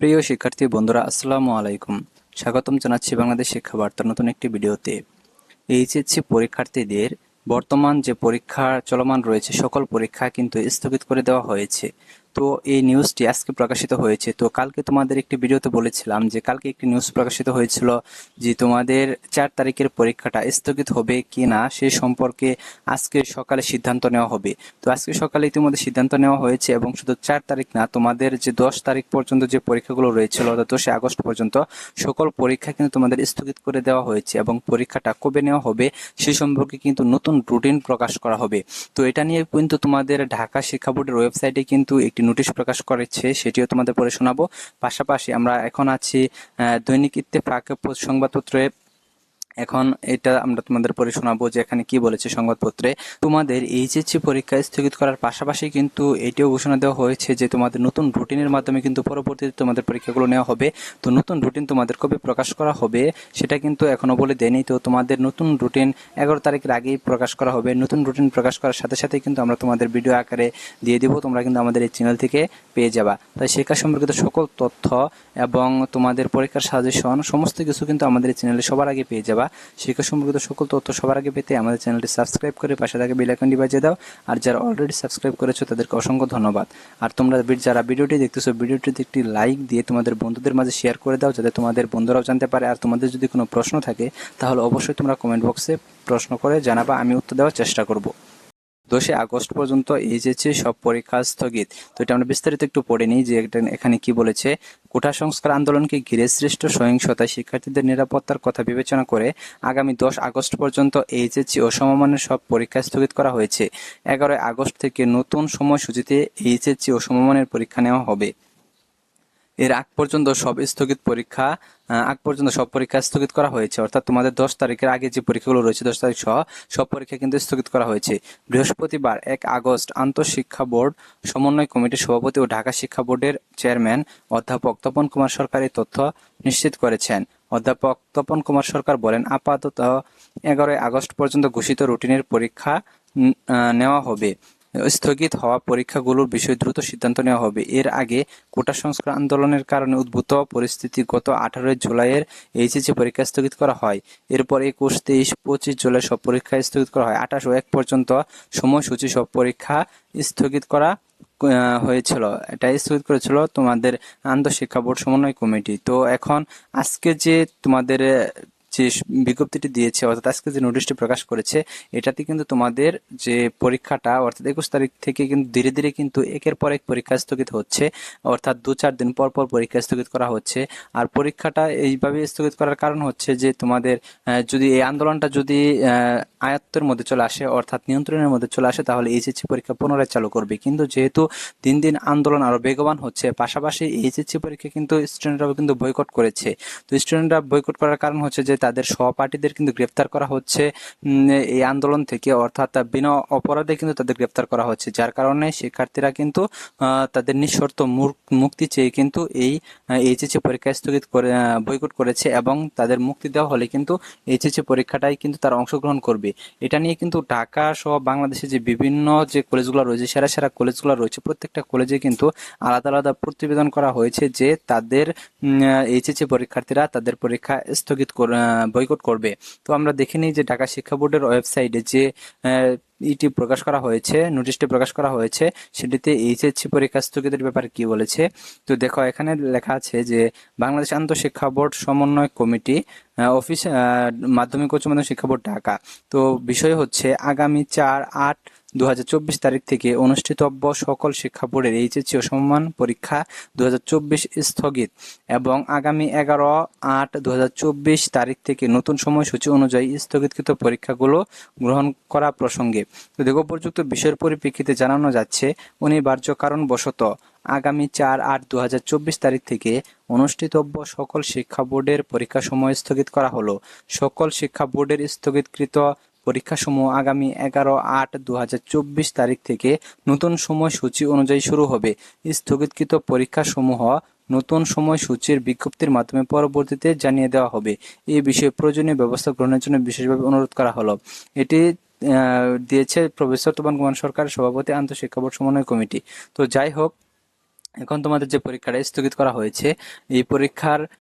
প্রিয় শিক্ষার্থী বন্ধুরা, আসসালামু আলাইকুম। স্বাগতম জানাচ্ছি বাংলাদেশ শিক্ষা বার্তার নতুন একটি ভিডিওতে। এইচএসসি পরীক্ষার্থীদের বর্তমান যে পরীক্ষা চলমান রয়েছে, সকল পরীক্ষা কিন্তু স্থগিত করে দেওয়া হয়েছে। তো এই নিউজটি আজকে প্রকাশিত হয়েছে। তো কালকে তোমাদের একটি ভিডিওতে বলেছিলাম যে কালকে একটি নিউজ প্রকাশিত হয়েছিল যে তোমাদের চার তারিখের পরীক্ষাটা স্থগিত হবে কি না সে সম্পর্কে আজকে সকালে সিদ্ধান্ত নেওয়া হবে। তো আজকে সকালে ইতিমধ্যে সিদ্ধান্ত নেওয়া হয়েছে এবং শুধু চার তারিখ না, তোমাদের যে দশ তারিখ পর্যন্ত যে পরীক্ষাগুলো রয়েছিল অর্থাৎ দশই আগস্ট পর্যন্ত, সকল পরীক্ষা কিন্তু তোমাদের স্থগিত করে দেওয়া হয়েছে এবং পরীক্ষাটা কবে নেওয়া হবে সে সম্পর্কে কিন্তু নতুন রুটিন প্রকাশ করা হবে। তো এটা নিয়ে কিন্তু তোমাদের ঢাকা শিক্ষা বোর্ডের ওয়েবসাইটে কিন্তু একটি নোটিশ প্রকাশ করেছে সেটিও তোমাদের পড়ে শোনাবো। পাশাপাশি আমরা এখন আছি দৈনিক ইত্তেফাক সংবাদপত্রে এখন এটা আমরা তোমাদের পরে শোনাবো যে এখানে কি বলেছে সংবাদপত্রে। তোমাদের এইচএসসি পরীক্ষা স্থগিত করার পাশাপাশি কিন্তু এটিও ঘোষণা দেওয়া হয়েছে যে তোমাদের নতুন রুটিনের মাধ্যমে কিন্তু পরবর্তীতে তোমাদের পরীক্ষাগুলো নেওয়া হবে। তো নতুন রুটিন তোমাদের কবে প্রকাশ করা হবে, সেটা কিন্তু এখনও বলে দেয়নি। তো তোমাদের নতুন রুটিন এগারো তারিখের আগেই প্রকাশ করা হবে। নতুন রুটিন প্রকাশ করার সাথে সাথে কিন্তু আমরা তোমাদের ভিডিও আকারে দিয়ে দিব। তোমরা কিন্তু আমাদের এই চ্যানেল থেকে পেয়ে যাবা। তাই শিক্ষা সম্পর্কিত সকল তথ্য এবং তোমাদের পরীক্ষার সাজেশন সমস্ত কিছু কিন্তু আমাদের চ্যানেলে সবার আগে পেয়ে যাবা। শিক্ষা সম্পর্কিত সকল তথ্য সবার আগে পেতে আমাদের চ্যানেলটি সাবস্ক্রাইব করে পাশে থাকা বেলাইকনটি বাজিয়ে দাও। আর যারা অলরেডি সাবস্ক্রাইব করেছ, তাদেরকে অসংখ্য ধন্যবাদ। আর তোমরা যারা ভিডিওটি দেখতেছো, ভিডিওটিতে একটি লাইক দিয়ে তোমাদের বন্ধুদের মাঝে শেয়ার করে দাও, যাতে তোমাদের বন্ধুরাও জানতে পারে। আর তোমাদের যদি কোনো প্রশ্ন থাকে, তাহলে অবশ্যই তোমরা কমেন্ট বক্সে প্রশ্ন করে জানাবা, আমি উত্তর দেওয়ার চেষ্টা করব। দশই আগস্ট পর্যন্ত এইচএসসি সব পরীক্ষা স্থগিত। তো এটা আমরা বিস্তারিত একটু পড়ে নিই যে এখানে কি বলেছে। কোঠা সংস্কার আন্দোলনকে ঘিরে সৃষ্ট সহিংসতায় শিক্ষার্থীদের নিরাপত্তার কথা বিবেচনা করে আগামী দশ আগস্ট পর্যন্ত এইচএসসি ও সমমানের সব পরীক্ষা স্থগিত করা হয়েছে। এগারোই আগস্ট থেকে নতুন সময়সূচিতে এইচএসসি ও সমমানের পরীক্ষা নেওয়া হবে। এর আগ পর্যন্ত সব স্থগিত পরীক্ষা আগ পর্যন্ত সব পরীক্ষা স্থগিত করা হয়েছে। অর্থাৎ তোমাদের দশ তারিখের আগে যে পরীক্ষাগুলো রয়েছে, দশ তারিখ সহ সব পরীক্ষা কিন্তু স্থগিত করা হয়েছে। বৃহস্পতিবার এক আগস্ট আন্তঃশিক্ষা বোর্ড, সমন্বয় কমিটির সভাপতি ও ঢাকা শিক্ষা বোর্ডের চেয়ারম্যান অধ্যাপক তপন কুমার সরকার এই তথ্য নিশ্চিত করেছেন। অধ্যাপক তপন কুমার সরকার বলেন, আপাতত এগারোই আগস্ট পর্যন্ত ঘোষিত রুটিনের পরীক্ষা নেওয়া হবে। স্থগিত হওয়া পরীক্ষাগুলোর বিষয়ে দ্রুত সিদ্ধান্ত নেওয়া হবে। এর আগে কোটা সংস্কার আন্দোলনের কারণে উদ্ভূত পরিস্থিতি গত আঠারোই জুলাইয়ের এইচএসসি পরীক্ষা স্থগিত করা হয়। এরপর একুশ, তেইশ, পঁচিশ জুলাই সব পরীক্ষা স্থগিত করা হয়। আঠাশ ও এক পর্যন্ত সময়সূচি সব পরীক্ষা স্থগিত করা হয়েছিল। এটা স্থগিত করেছিল তোমাদের আন্তঃশিক্ষা বোর্ড সমন্বয় কমিটি। তো এখন আজকে যে তোমাদের যে বিজ্ঞপ্তিটি দিয়েছে, অর্থাৎ আজকে যে নোটিশটি প্রকাশ করেছে, এটাতে কিন্তু তোমাদের যে পরীক্ষাটা, অর্থাৎ একুশ তারিখ থেকে কিন্তু ধীরে ধীরে কিন্তু একের পর এক পরীক্ষা স্থগিত হচ্ছে, অর্থাৎ দু চার দিন পর পর পরীক্ষা স্থগিত করা হচ্ছে। আর পরীক্ষাটা এইভাবে স্থগিত করার কারণ হচ্ছে যে তোমাদের যদি এই আন্দোলনটা যদি আয়ত্তের মধ্যে চলে আসে, অর্থাৎ নিয়ন্ত্রণের মধ্যে চলে আসে, তাহলে এইচএসসি পরীক্ষা পুনরায় চালু করবে। কিন্তু যেহেতু দিন দিন আন্দোলন আরও বেগবান হচ্ছে, পাশাপাশি এইচএসসি পরীক্ষা কিন্তু স্টুডেন্টরাও কিন্তু বয়কট করেছে। তো স্টুডেন্টরা বয়কট করার কারণ হচ্ছে যে তাদের সহপাঠীদের কিন্তু গ্রেফতার করা হচ্ছে এই আন্দোলন থেকে। অর্থাৎ বিনা অপরাধে কিন্তু তাদের গ্রেফতার করা হচ্ছে। যার কারণে শিক্ষার্থীরা কিন্তু তাদের নিঃশর্ত মুক্তি চেয়ে কিন্তু এই এইচএসসি পরীক্ষা স্থগিত করে বয়কট করেছে এবং তাদের মুক্তি দেওয়া হলে কিন্তু এইচএসসি পরীক্ষাটাই কিন্তু তারা অংশগ্রহণ করবে। এটা নিয়ে কিন্তু ঢাকা সহ বাংলাদেশে যে বিভিন্ন যে কলেজগুলো রয়েছে, সেরা সেরা কলেজগুলো রয়েছে, প্রত্যেকটা কলেজে কিন্তু আলাদা আলাদা প্রতিবেদন করা হয়েছে যে তাদের এইচএসসি পরীক্ষার্থীরা তাদের পরীক্ষা স্থগিত কর- বয়কট করবে। তো আমরা দেখে নিই যে ঢাকা শিক্ষা বোর্ডের ওয়েবসাইটে যে ইটি প্রকাশ করা হয়েছে, নোটিশটি প্রকাশ করা হয়েছে, সেটিতে এইচএসসি পরীক্ষা স্থগিতের ব্যাপারে কি বলেছে? তো দেখো, এখানে লেখা আছে যে বাংলাদেশ আন্তঃশিক্ষা বোর্ড সমন্বয় কমিটি অফিস মাধ্যমিক উচ্চ মাধ্যমিক শিক্ষা বোর্ড ঢাকা। তো বিষয় হচ্ছে আগামী চার আট দু হাজার চব্বিশ তারিখ থেকে অনুষ্ঠিতব্য সকল শিক্ষা বোর্ডের এইচএসসি ও সমমান পরীক্ষা দু হাজার চব্বিশ স্থগিত এবং আগামী এগারো আট দু তারিখ থেকে নতুন সময়সূচি অনুযায়ী স্থগিতকৃত পরীক্ষাগুলো গ্রহণ করা প্রসঙ্গে উপযুক্ত বিষয়ের পরিপ্রেক্ষিতে জানানো যাচ্ছে, অনিবার্য কারণবশত আগামী চার আট দু তারিখ থেকে অনুষ্ঠিতব্য সকল শিক্ষা বোর্ডের পরীক্ষা সময় স্থগিত করা হলো। সকল শিক্ষা বোর্ডের স্থগিতকৃত পরীক্ষাসমূহ আগামী এগারো আট দু তারিখ থেকে নতুন সময়সূচি অনুযায়ী শুরু হবে। স্থগিতকৃত পরীক্ষাসমূহ নতুন সময়সূচির বিজ্ঞপ্তির মাধ্যমে পরবর্তীতে জানিয়ে দেওয়া হবে। এই বিষয়ে প্রয়োজনীয় ব্যবস্থা গ্রহণের জন্য বিশেষভাবে অনুরোধ করা হলো। এটি দিয়েছে প্রফেসর তোবান কুমার সরকার, সভাপতি আন্তঃশিক্ষা বোর্ড সমন্বয় কমিটি। তো যাই হোক, এখন তোমাদের যে পরীক্ষাটা স্থগিত করা হয়েছে, এই পরীক্ষার